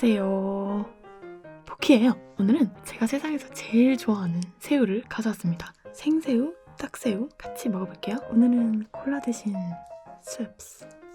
안녕하세요. 포키예요. 오늘은 제가 세상에서 제일 좋아하는 새우를 가져왔습니다. 생새우, 딱새우 같이 먹어볼게요. 오늘은 콜라 대신 스왑스.